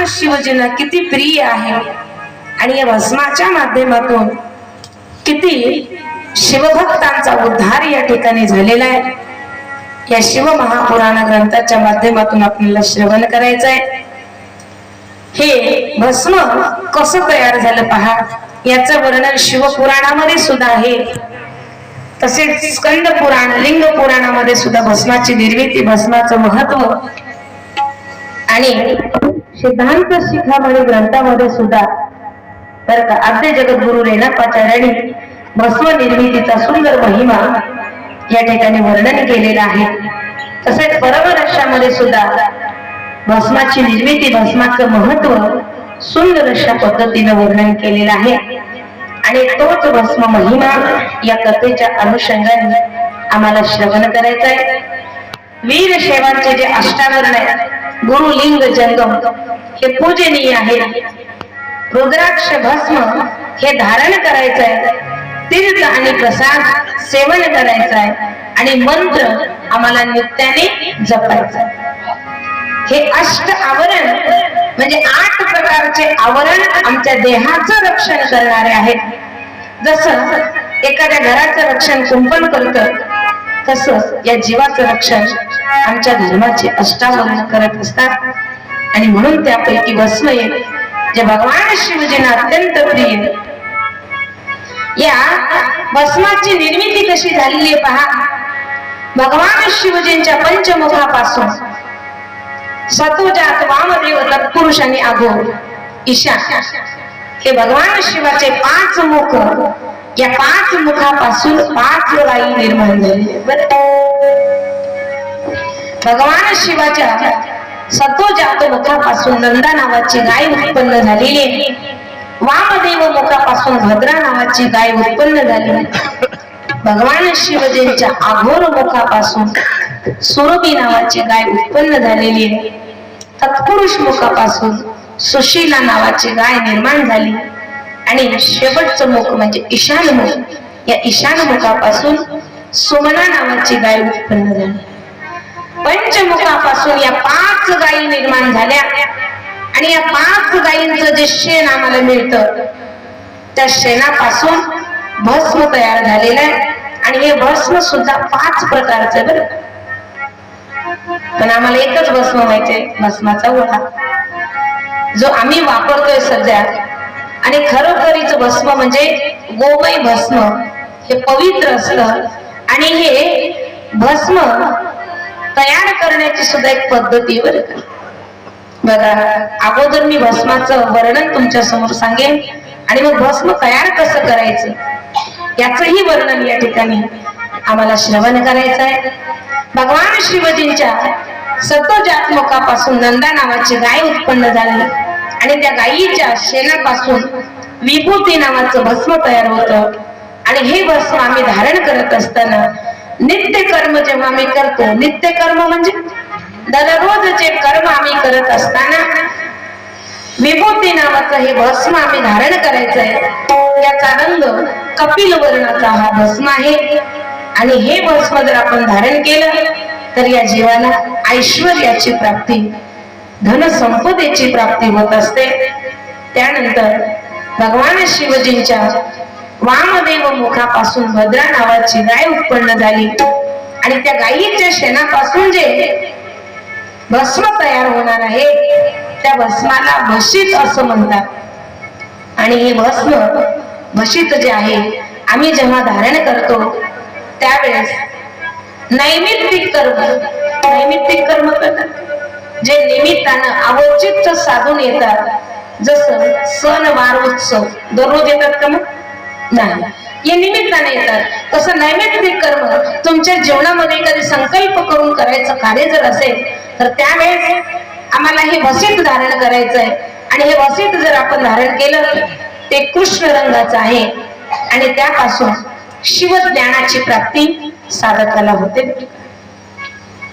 भगवान शिवजींना किती प्रिय आहे. आणि या भस्माच्या माध्यमातून किती शिवभक्तांचा उद्धार या ठिकाणी झालेला आहे. या शिव महापुराण ग्रंथाच्या माध्यमातून आपल्याला श्रवण करायचं आहे. हे भस्म कसं तयार झालं पहा. याच वर्णन शिवपुराणामध्ये सुद्धा आहे. तसेच स्कंद पुराण लिंग पुराणामध्ये सुद्धा भस्माची निर्मिती भस्माचं महत्त्व आणि सिद्धांत शिखामणी ग्रंथामध्ये सुद्धा तर का आद्य जगद्गुरु रेणापाचार्यांनी भस्व निर्मितीचा सुंदर महिमा या ठिकाणी वर्णन केलेला आहे. तसेच परमरक्षामध्ये सुद्धा भस्माची निर्मिती भस्माचं महत्त्व सुंदर अशा पद्धतीनं वर्णन केलेलं आहे. आणि तोच भस्म महिमा या कथेच्या अनुषंगाने आम्हाला श्रवण करायचं आहे वीर शेवांचे जे अष्टावरण आहे गुरु लिंग जंगम. हे पूजनीय आहे. रुद्राक्ष भस्म हे धारण करायचं आहे तीर्थ आणि प्रसाद सेवन करायचं आहे आणि मंत्र आम्हाला नित्याने जपायचा आहे हे अष्ट आवरण म्हणजे आठ प्रकारचे आवरण आमच्या देहाचं रक्षण करणारे आहेत. जसं एखाद्या घराचं रक्षण कुंपण करतं तसंच या जीवाचं रक्षण आमच्या धर्माचे अष्टावरण करत असतात. आणि म्हणून त्यापैकी भस्म एक जे भगवान शिवजींना अत्यंत प्रिय या भस्माची निर्मिती कशी झालेली आहे पहा. भगवान शिवजींच्या पंचमुखापासून सतोजात वामदेव तत्पुरुष आणि अघोर ईशा हे भगवान शिवाचे पाच मुख या पाच मुखापासून पाच वायू निर्माण झाली. भगवान शिवाच्या सतोजात मुखापासून नंदा नावाची गाय उत्पन्न झालेली आहे. वामदेव मुखापासून भद्रा नावाची गाय उत्पन्न झाली भगवान शिवजींच्या आघोर मुखापासून सुरभी नावाची गाय उत्पन्न झालेली आहे. तत्पुरुष मुखापासून सुशीला नावाची गाय निर्माण झाली. आणि शेवटचं मुख म्हणजे ईशान मुख. या ईशान मुखापासून सुमना नावाची गाय उत्पन्न झाली. पंचमुखापासून या पाच गायी निर्माण झाल्या. आणि या पाच गायींचं जे शेण आम्हाला मिळतं त्या शेणापासून भस्म तयार झालेलं आहे. आणि हे भस्म सुद्धा पाच प्रकारचं बरं. पण आम्हाला एकच भस्म माहितीये भस्माचा ओढा जो आम्ही वापरतोय सध्या आणि खरोखरीच भस्म म्हणजे गोमय भस्म. हे पवित्र असतं. आणि हे भस्म तयार करण्याची सुद्धा एक पद्धती बर बघा अगोदर मी भस्माचं वर्णन तुमच्यासमोर सांगेन. आणि मग भस्म तयार कसं करायचं? याचही वर्णन या ठिकाणी आम्हाला श्रवण करायचं आहे. भगवान शिवजींच्या सतोजात्मकापासून नंदा नावाची गाय उत्पन्न झाली आणि त्या गायीच्या शेणापासून विभूती नावाचं भस्म तयार होतं. आणि हे भस्म आम्ही धारण करत असताना नित्य कर्म जेव्हा आम्ही करतो नित्य कर्म म्हणजे दररोज जे कर्म आम्ही करत असताना विभूती नावाचं हे भस्म आम्ही धारण करायचं आहे याचा रंग कपिल वर्णाचा हा भस्म आहे. आणि हे भस्म जर आपण धारण केलं तर या जीवाला ऐश्वर्याची प्राप्ती धनसंपदेची प्राप्ती होत असते. त्यानंतर भगवान शिवजींच्या वामदेव मुखापासून भद्रा नावाची गाय उत्पन्न झाली. आणि त्या गायीच्या शेणापासून जे भस्म तयार होणार आहे त्या भस्माला भसित असं म्हणतात. आणि हे भस्म भशीत जे आहे आम्ही जेव्हा धारण करतो त्यावेळेस नैमित्तिक कर्म नैमित्तिक कर्म करतात. जे निमित्तानं अवचित साधून येतात. जसं सण वार उत्सव. दररोज येतात का मग? नाही. या निमित्ताने येतात. तसं नैमित्तिक कर्म तुमच्या जीवनामध्ये कधी संकल्प करून करायचं कार्य जर असेल तर त्यावेळेस आम्हाला हे वसित धारण करायचं आहे आणि हे वसित जर आपण धारण केलं ते कृष्ण रंगाचं आहे. आणि त्यापासून शिवज्ञानाची प्राप्ती साधकाला होते.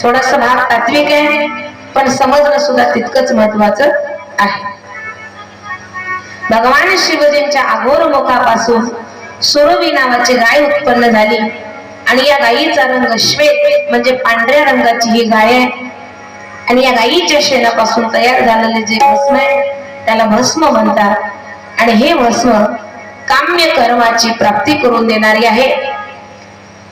थोडस भाग तात्विक आहे. पण समजणं सुद्धा तितकंच महत्वाचं आहे. भगवान शिवजींच्या अघोर मुखापासून सुरवी नावाची गाय उत्पन्न झाली. आणि या गायीचा रंग श्वेत म्हणजे पांढऱ्या रंगाची ही गाय आहे. आणि या गायीच्या शेणापासून तयार झालेले जे भस्म आहे त्याला भस्म म्हणतात. आणि हे भस्म काम्य कर्माची प्राप्ती करून देणारी आहे.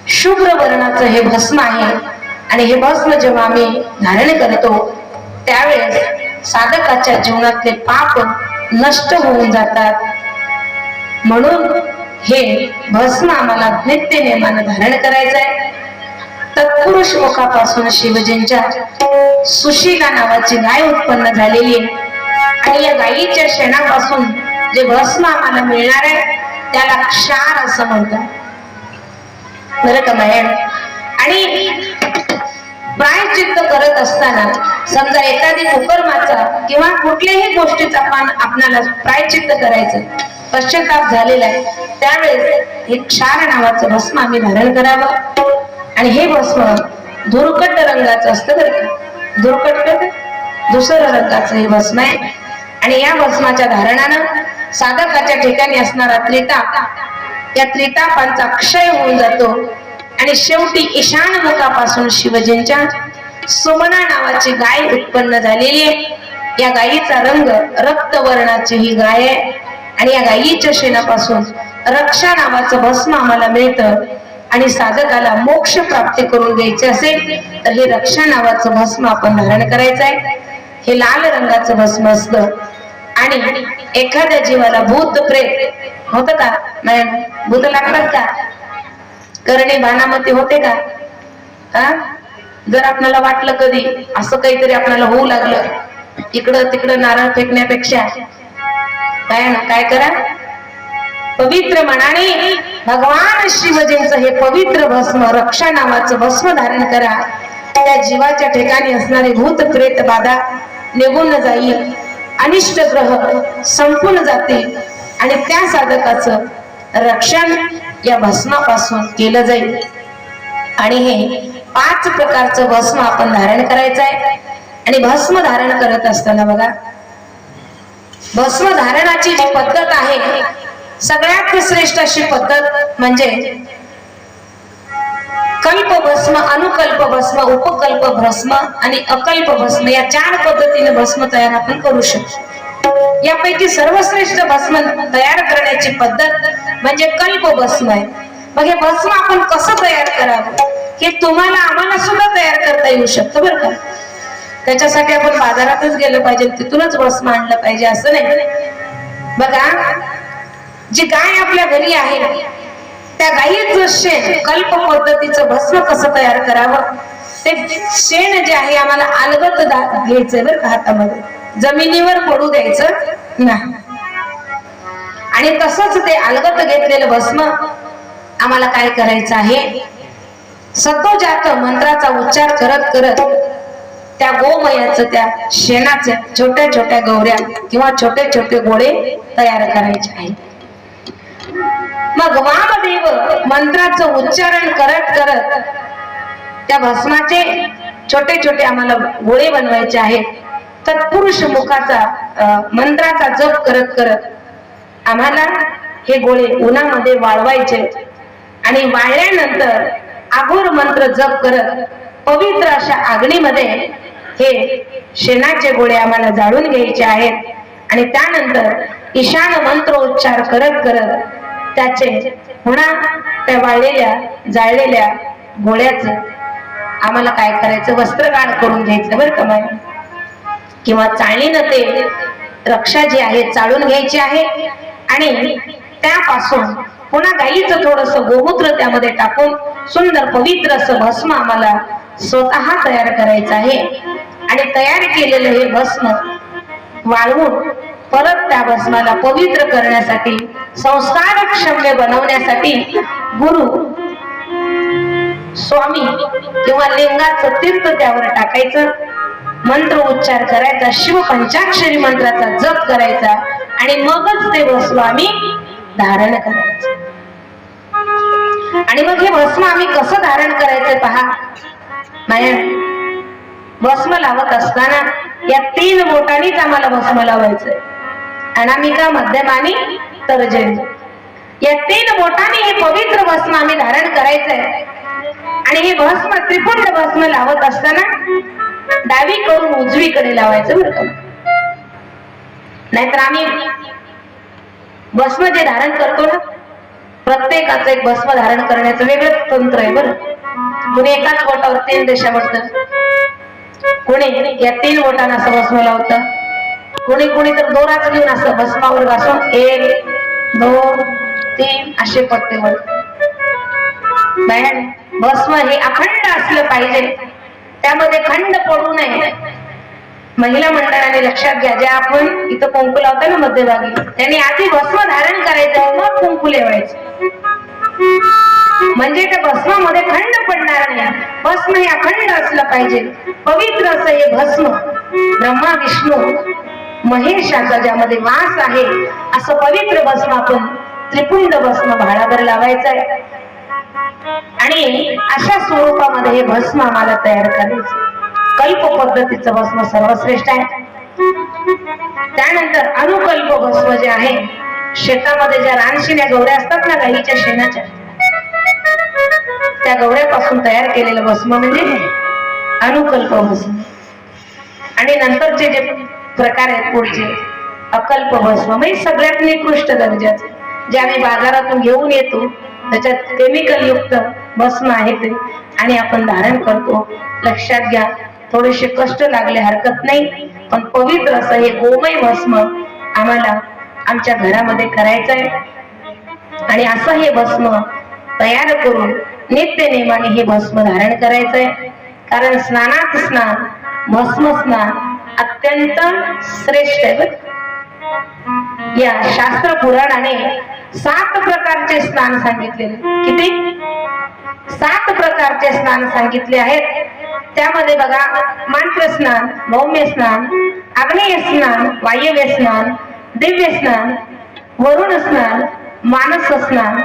शुभ्र वर्णाचं हे भस्म आहे. आणि हे भस्म जेव्हा आम्ही धारण करतो त्यावेळेस साधकाच्या जीवनातले पाप नष्ट होऊन जातात. म्हणून हे भस्म आम्हाला नित्य नियमानं धारण करायचं आहे. तत्पुरुष मुखापासून शिवजींच्या सुशिला नावाची गाय उत्पन्न झालेली आहे. आणि या गायीच्या शेणापासून जे भस्म आम्हाला मिळणार आहे त्याला क्षार असं म्हणतात. बरं का बाहेर आणि प्रायचित्त करत असताना समजा एखादी कुकर्माचा किंवा कुठल्याही गोष्टीचा पान आपणाला प्रायचित्त करायचं पश्चाताप झालेला आहे त्यावेळेस हे क्षार नावाचं भस्म आम्ही धारण करावं. आणि हे भस्म धुरकट रंगाचं असतं बरं का. धुरकट दुसरं रंगाचं हे भस्म आहे. आणि या भस्माच्या धारणानं साधकाच्या ठिकाणी असणारा त्रिताप या त्रितापांचा क्षय होऊन जातो. आणि शेवटी ईशान मुखापासून शिवजींच्या सुमना नावाची गाय उत्पन्न झालेली आहे. या गायीचा रंग रक्तवर्णाची ही गाय आहे. आणि या गायीच्या शेणापासून रक्षा नावाचं भस्म आम्हाला मिळतं. आणि साधकाला मोक्ष प्राप्ती करून द्यायचे असेल तर हे रक्षा नावाचं भस्म आपण धारण करायचं आहे. हे लाल रंगाचं भस्म असत. आणि एखाद्या जीवाला भूत प्रेत होत का? नाही भूत लागतात का? करणे भानामती होते का? हा? जर आपल्याला वाटलं कधी असं काहीतरी आपल्याला होऊ लागलं इकडं तिकडं नारळ फेकण्यापेक्षा काय ना काय करा? पवित्र मनाने भगवान शिवजींचं हे पवित्र भस्म रक्षा नावाचं भस्म धारण करा. त्या जीवाच्या ठिकाणी असणारे भूत प्रेत बाधा निघून जाईल. अनिष्ट ग्रह संपून जातील. आणि त्या साधकाचं रक्षण या भस्मापासून केलं जाईल. आणि हे पाच प्रकारचं भस्म आपण धारण करायचं आहे. आणि भस्म धारण करत असताना बघा भस्म धारणाची जी पद्धत आहे सगळ्यात श्रेष्ठ अशी पद्धत म्हणजे कल्प भस्म अनुकल्प भस्म उपकल्प भस्म आणि अकल्प भस्म या चार पद्धतीने भस्म तयार आपण करू शकतो. यापैकी सर्वश्रेष्ठ भस्म तयार करण्याची पद्धत म्हणजे कल्प भस्म आहे मग हे भस्म आपण कसं तयार करावं? हे तुम्हाला आम्हाला सुद्धा तयार करता येऊ शकतं बरं का? त्याच्यासाठी आपण बाजारातच गेलं पाहिजे तिथूनच भस्म आणलं पाहिजे असं नाही. बघा जी गाय आपल्या घरी आहे त्या गायीचं शेण कल्प पद्धतीचं भस्म कसं तयार करावं? ते शेण जे आहे आम्हाला अलगत दा- घ्यायचंय बरं का हातामध्ये. जमिनीवर पडू द्यायचं नाही. आणि तसंच ते अलगत घेतलेलं भस्म आम्हाला काय करायचं आहे? सतोजात मंत्राचा उच्चार करत करत त्या गोमयाचं त्या शेणाच्या छोट्या छोट्या गौऱ्या किंवा छोटे छोटे गोळे तयार करायचे आहेत. मग वामदेव मंत्राचं उच्चारण करत करत त्या भस्माचे छोटे छोटे आम्हाला गोळे बनवायचे आहेत. तत्पुरुष मुखाचा मंत्राचा जप करत करत आम्हाला हे गोळे उन्हामध्ये वाळवायचे. आणि वाळल्यानंतर आघोर मंत्र जप करत पवित्र अशा आग्नीमध्ये हे शेणाचे गोळे आम्हाला जाळून घ्यायचे आहेत. आणि त्यानंतर ईशान मंत्रोच्चार करत करत त्याचे पुन्हा त्या वाळलेल्या जाळलेल्या गोळ्याच आम्हाला काय करायचं? वस्त्रगाळ करून घ्यायचं बरं का बाई किंवा चाळणीनं ते रक्षा जी आहे चाळून घ्यायची आहे. आणि त्यापासून पुन्हा गाईचं थोडस गोमूत्र त्यामध्ये टाकून सुंदर पवित्र असं भस्म आम्हाला स्वतः तयार करायचं आहे. आणि तयार केलेलं हे भस्म वाळवून परत त्या भस्माला पवित्र करण्यासाठी संस्कार क्षम्य बनवण्यासाठी गुरु स्वामी किंवा लिंगाचं तीर्थ त्यावर टाकायचं मंत्र उच्चार करायचा शिव पंचाक्षरी मंत्राचा जप करायचा आणि मगच ते भस्म आम्ही धारण करायचं. आणि मग हे भस्म आम्ही कसं धारण करायचं पहा? माया भस्म लावत असताना या तीन बोटांनीच आम्हाला भस्म लावायचंय अनामिका मध्यमानी तर्जनी? या तीन बोटांनी हे पवित्र भस्म आम्ही धारण करायचंय. आणि हे भस्म त्रिपुंड भस्म लावत असताना डावी करून उजवीकडे लावायचं बरं का? नाहीतर आम्ही भस्म जे धारण करतो ना प्रत्येकाचं एक भस्म धारण करण्याचं वेगळंच तंत्र आहे बरं. कुणी एकाच बोटावर तीन देशा बसत कुणी या तीन बोटांना असं भस्म लावतं. कुणी कुणी तर दोराच घेऊन असं भस्मावर घासून एक दोन तीन असे पट्टे वर भस्म हे अखंड असलं पाहिजे. त्यामध्ये खंड पडू नये. महिला मंडळाने लक्षात घ्या ज्या आपण इथं कुंकू लावतो ना मध्यभागी त्यांनी आधी भस्म धारण करायचं मग कुंकू लेवायचं. म्हणजे त्या भस्मामध्ये खंड पडणार नाही. भस्म हे अखंड असलं पाहिजे. पवित्र असं हे भस्म. ब्रह्मा विष्णू महेशाचा ज्यामध्ये वास आहे असं पवित्र भस्म आपण त्रिपुंड भस्म भाडावर लावायचं आहे. आणि अशा स्वरूपामध्ये हे भस्म आम्हाला तयार करायचं कल्प पद्धतीचं भस्म सर्वश्रेष्ठ आहे. त्यानंतर अनुकल्प भस्म जे आहे शेतामध्ये ज्या रानशिन्या गवऱ्या असतात ना गाईच्या शेणाच्या त्या गवऱ्यापासून तयार केलेलं भस्म म्हणजे अनुकल्प भस्म. आणि नंतरचे जे प्रकार आहेत पुढचे अकल्प भस्म म्हणजे सगळ्यात निकृष्ट दर्जाचे. जे आम्ही बाजारातून घेऊन येतो त्याच्यात केमिकल युक्त भस्म आहे ते आणि आपण धारण करतो. लक्षात घ्या थोडेसे कष्ट लागले हरकत नाही. पण पवित्र असं हे गोमय भस्म आम्हाला आमच्या घरामध्ये करायचं आहे आणि असं हे भस्म तयार करून नित्य नेमाने हे भस्म धारण करायचंय. कारण स्नानात स्नान भस्म स्नान अत्यंत श्रेष्ठ आहे या शास्त्र पुराणाने सात प्रकारचे स्नान सांगितले. किती? सात प्रकारचे स्नान सांगितले आहेत. त्यामध्ये बघा मंत्र स्नान भौम्य स्नान आग्नेय स्नान वायव्य स्नान दिव्य स्नान वरुण स्नान मानस स्नान.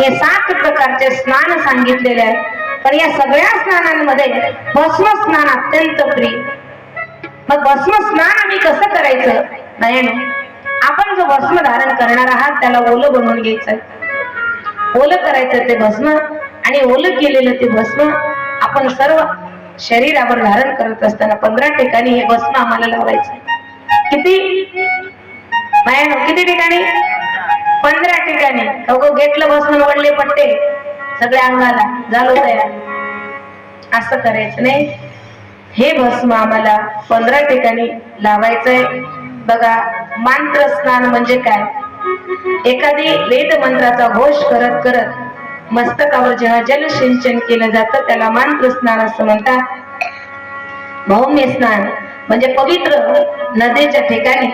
हे सात प्रकारचे स्नान सांगितलेले आहेत. पण या सगळ्या स्नानांमध्ये भस्म स्नान अत्यंत प्रिय. मग भस्म स्नान आम्ही कसं करायचं? नाही आपण जो भस्म धारण करणार आहात त्याला ओलं बनवून घ्यायचं ओलं करायचं ते भस्म आणि ओलं केलेलं ते भस्म आपण सर्व शरीरावर धारण करत असताना पंधरा ठिकाणी हे भस्म आम्हाला लावायचं किती? बायानो किती ठिकाणी? पंधरा ठिकाणी. अगो घेतलं भस्म वडले पट्टे. सगळ्या अंगाला. झालो तयार. असं करायचं नाही. हे भस्म आम्हाला पंधरा ठिकाणी लावायचंय. बघा मंत्र स्नान म्हणजे काय? एखादी वेद मंत्राचा घोष करत करत मस्तकावर जेव्हा जलसिंचन केलं जातं त्याला मंत्र स्नान असं म्हणतात. भौम्य स्नान म्हणजे पवित्र नदीच्या ठिकाणी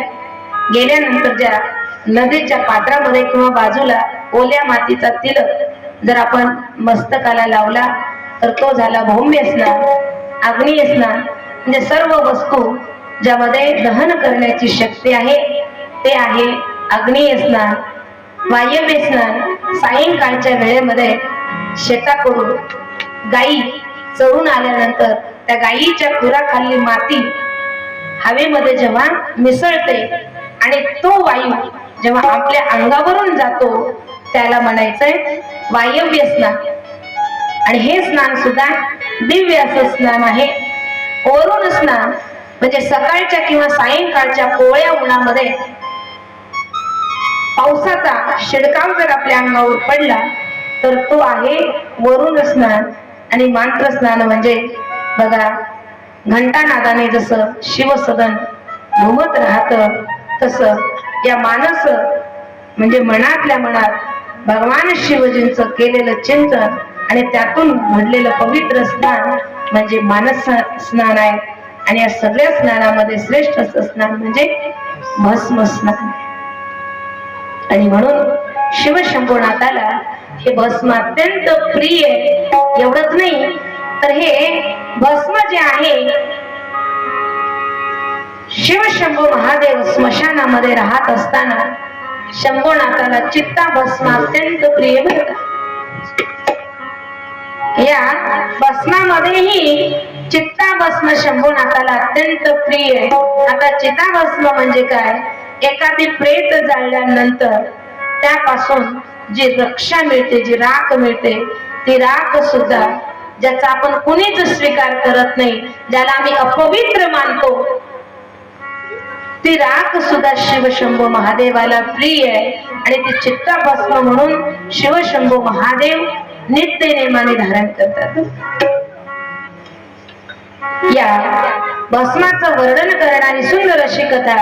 गेल्यानंतर ज्या नदीच्या पात्रामध्ये किंवा बाजूला ओल्या मातीचा तिलक जर आपण मस्तकाला लावला तर तो झाला भौम्य स्नान आग्नेय स्नान. म्हणजे सर्व वस्तू ज्यामध्ये दहन करण्याची शक्ती आहे ते आहे अग्निय स्नान वायव्य स्नान सायंकाळच्या वेळेमध्ये शेताकडून गायी चरून आल्यानंतर त्या गायीच्या खुराखाली माती हवेमध्ये जेव्हा मिसळते आणि तो वायू जेव्हा आपल्या अंगावरून जातो त्याला म्हणायचंय वायव्य स्नान. आणि हे स्नान सुद्धा दिव्य असं स्नान आहे. ओरून स्नान म्हणजे सकाळच्या किंवा सायंकाळच्या कोवळ्या उन्हामध्ये पावसाचा शिडकाव जर आपल्या अंगावर पडला तर तो आहे वरुण स्नान. आणि मांत्र स्नान म्हणजे बघा घंटानादाने जसं शिवसदन घुमत राहत तसं या मानस म्हणजे मनातल्या मनात भगवान शिवजींचं केलेलं चिंतन आणि त्यातून घडलेलं पवित्र स्नान म्हणजे मानस स्नान आहे. आणि या सगळ्या स्नानामध्ये श्रेष्ठ असं स्नान म्हणजे भस्म स्नान. आणि म्हणून शिवशंभूनाथाला हे भस्म अत्यंत प्रिय एवढंच नाही तर हे भस्म जे आहे शिवशंभू महादेव स्मशानामध्ये राहत असताना शंभोनाथाला चित्ता भस्म अत्यंत प्रिय बरं या भस्मामध्येही चित्ताभस्म शंभू शंभूनाथाला अत्यंत प्रिय आता चिता म्हणजे काय? एखादी प्रेत जाळल्यानंतर त्यापासून जी रक्षा मिळते जी राख मिळते ती राख सुद्धा ज्याचा आपण कुणीच स्वीकार करत नाही ज्याला आम्ही अपवित्र मानतो ती राख सुद्धा शिवशंभू महादेवाला प्रिय आहे. आणि ती चित्ताभस्म म्हणून शिवशंभू महादेव नित्य नेमाने धारण करतात. या भस्माचं वर्णन करणारी सुंदर अशी कथा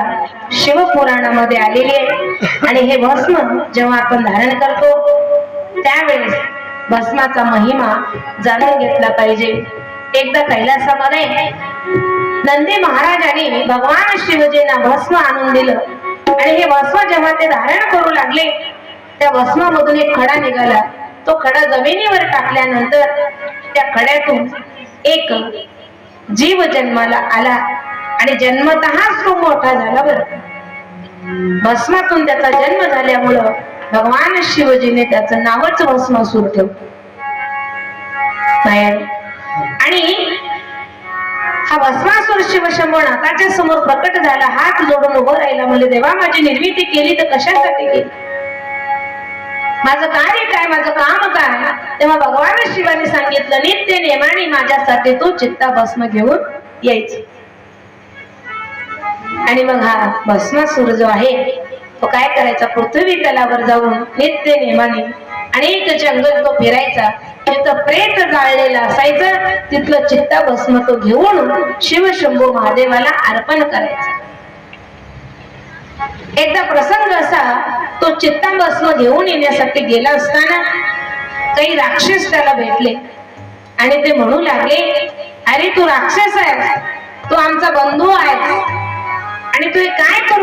शिवपुराणामध्ये आलेली आहे. आणि हे भस्म जेव्हा आपण धारण करतो त्यावेळेस भस्माचा महिमा जाणून घेतला पाहिजे. एकदा कैलासामध्ये नंदी महाराजांनी भगवान शिवजींना भस्म आणून दिलं. आणि हे भस्म जेव्हा ते धारण करू लागले त्या भस्मामधून एक खडा निघाला. तो खडा जमिनीवर टाकल्यानंतर त्या खड्यातून एक जीव जन्माला आला आणि जन्मतःच तो मोठा झाला बर. भस्मातून त्याचा जन्म झाल्यामुळं भगवान शिवजीने त्याचं नावच भस्मासूर ठेवलं. आणि हा भस्मासूर शिवशंभू नाकाच्या समोर प्रकट झाला हात जोडून उभं राहिला म्हणजे देवा माझी निर्मिती केली तर कशासाठी केली? माझं कार्य काय माझं काम काय? तेव्हा भगवान शिवाने सांगितलं नित्य नेमाने माझ्यासाठी तू चित्ता भस्म घेऊन यायचं. आणि मग हा भस्मासूर जो आहे तो काय करायचा? पृथ्वी तलावर जाऊन नित्य नेमाने अनेक जंगल तो फिरायचा. तिथं प्रेत जाळलेलं असायचं तिथलं चित्ता भस्म तो घेऊन शिवशंभू महादेवाला अर्पण करायचा. एकदा प्रसंग असा तो चित्ता घेऊन येण्यासाठी गेला असताना काही राक्षस त्याला भेटले. आणि ते म्हणू लागले अरे तू राक्षस आहे तू आमचा बंधू आहे आणि तू हे काय करू